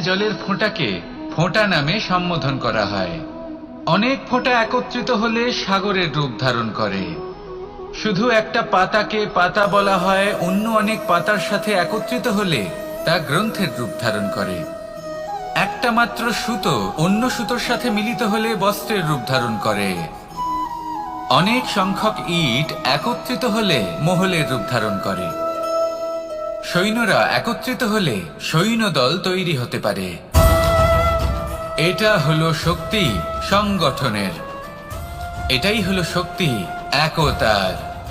জলের ফোঁটাকে ফোঁটা নামে সম্বোধন করা হয়। অনেক ফোঁটা একত্রিত হলে সাগরের রূপ ধারণ করে। শুধু একটা পাতাকে পাতা বলা হয়, অন্য অনেক পাতার সাথে একত্রিত হলে তা গ্রন্থের রূপ ধারণ করে। একটা মাত্র সুতো অন্য সুতোর সাথে মিলিত হলে বস্ত্রের রূপ ধারণ করে। অনেক সংখ্যক ইট একত্রিত হলে মহলের রূপ ধারণ করে। সৈন্যরা একত্রিত হলে সৈন্যদল তৈরি হতে পারে। এটা হলো শক্তি সংগঠনের। এটাই হলো শক্তি, একতার।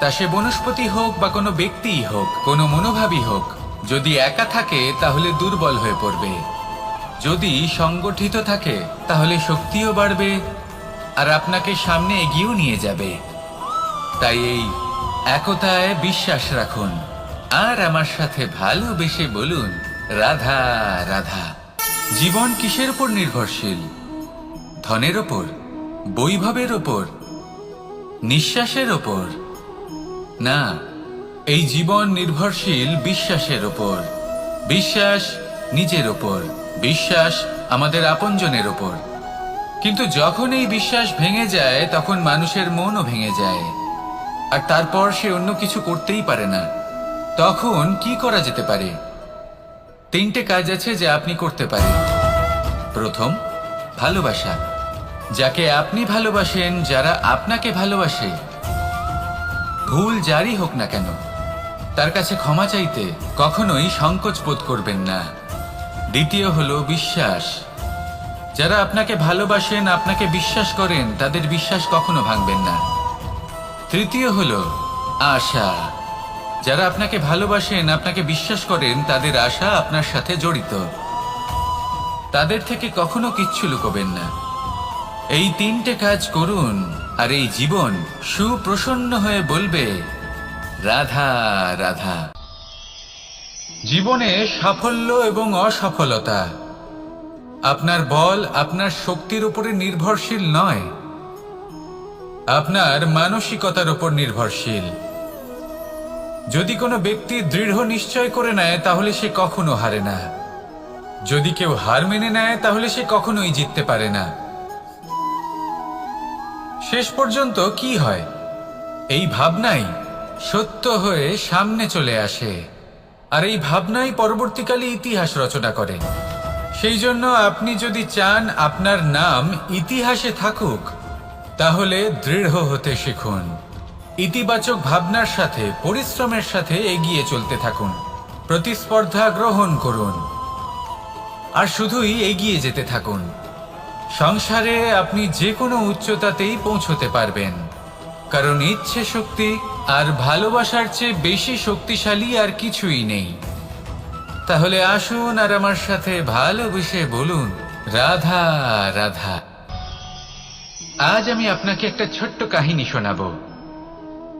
তা সে বনস্পতি হোক বা কোনো ব্যক্তিই হোক, কোনো মনোভাবই হোক, যদি একা থাকে তাহলে দুর্বল হয়ে পড়বে। যদি সংগঠিত থাকে তাহলে শক্তিও বাড়বে আর আপনাকে সামনে এগিয়েও নিয়ে যাবে। তাই এই একতায় বিশ্বাস রাখুন। আর আমার সাথে ভালোবেসে বলুন, রাধা রাধা। জীবন কিসের উপর নির্ভরশীল? ধনের ওপর বৈভবের ওপর নিঃশ্বাসের ওপর না, এই জীবন নির্ভরশীল বিশ্বাসের ওপর বিশ্বাস নিজের ওপর বিশ্বাস আমাদের আপনজনের ওপর কিন্তু যখন এই বিশ্বাস ভেঙে যায়, তখন মানুষের মনও ভেঙে যায়। আর তারপর সে অন্য কিছু করতেই পারে না। তখন কি করা যেতে পারে? তিনটে কাজ আছে যা আপনি করতে পারেন। প্রথম, ভালোবাসা। যাকে আপনি ভালোবাসেন, যারা আপনাকে ভালোবাসে, ভুল যারই হোক না কেন, তার কাছে ক্ষমা চাইতে কখনোই সংকোচ বোধ করবেন না। দ্বিতীয় হলো বিশ্বাস। যারা আপনাকে ভালোবাসেন, আপনাকে বিশ্বাস করেন, তাদের বিশ্বাস কখনো ভাঙবেন না। তৃতীয় হলো আশা। যারা আপনাকে ভালোবাসেন, আপনাকে বিশ্বাস করেন, তাদের আশা আপনার সাথে জড়িত। তাদের থেকে কখনো কিচ্ছু লুকোবেন না। এই তিনটে কাজ করুন, আর এই জীবন সুপ্রসন্ন হয়ে বলবে, রাধা রাধা। জীবনে সাফল্য এবং অসফলতা আপনার বল, আপনার শক্তির উপরে নির্ভরশীল নয়। আপনার মানসিকতার উপর নির্ভরশীল। যদি কোনো ব্যক্তি দৃঢ় নিশ্চয় করে নেয়, তাহলে সে কখনো হারে না। যদি কেউ হার মেনে নেয়, তাহলে সে কখনোই জিততে পারে না। শেষ পর্যন্ত কি হয়? এই ভাবনাই সত্য হয়ে সামনে চলে আসে। আর এই ভাবনাই পরবর্তীকালে ইতিহাস রচনা করে। সেই জন্য আপনি যদি চান আপনার নাম ইতিহাসে থাকুক, তাহলে দৃঢ় হতে শিখুন। ইতিবাচক ভাবনার সাথে, পরিশ্রমের সাথে এগিয়ে চলতে থাকুন। প্রতিস্পর্ধা গ্রহণ করুন। আর শুধুই এগিয়ে যেতে থাকুন। সংসারে আপনি যে কোনো উচ্চতাতেই পৌঁছতে পারবেন। কারণ ইচ্ছে শক্তি আর ভালোবাসার চেয়ে বেশি শক্তিশালী আর কিছুই নেই। তাহলে আসুন আর আমার সাথে ভালোবেসে বলুন, রাধা রাধা। আজ আমি আপনাকে একটা ছোট্ট কাহিনী শোনাবো।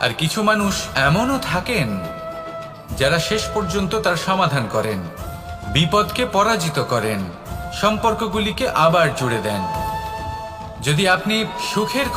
আর কিছু মানুষ এমনও থাকেন যারা শেষ পর্যন্ত তার সমাধান করেন, বিপদকে পরাজিত করেন, সম্পর্কগুলিকে আবার জুড়ে দেন। যদি আপনি সুখের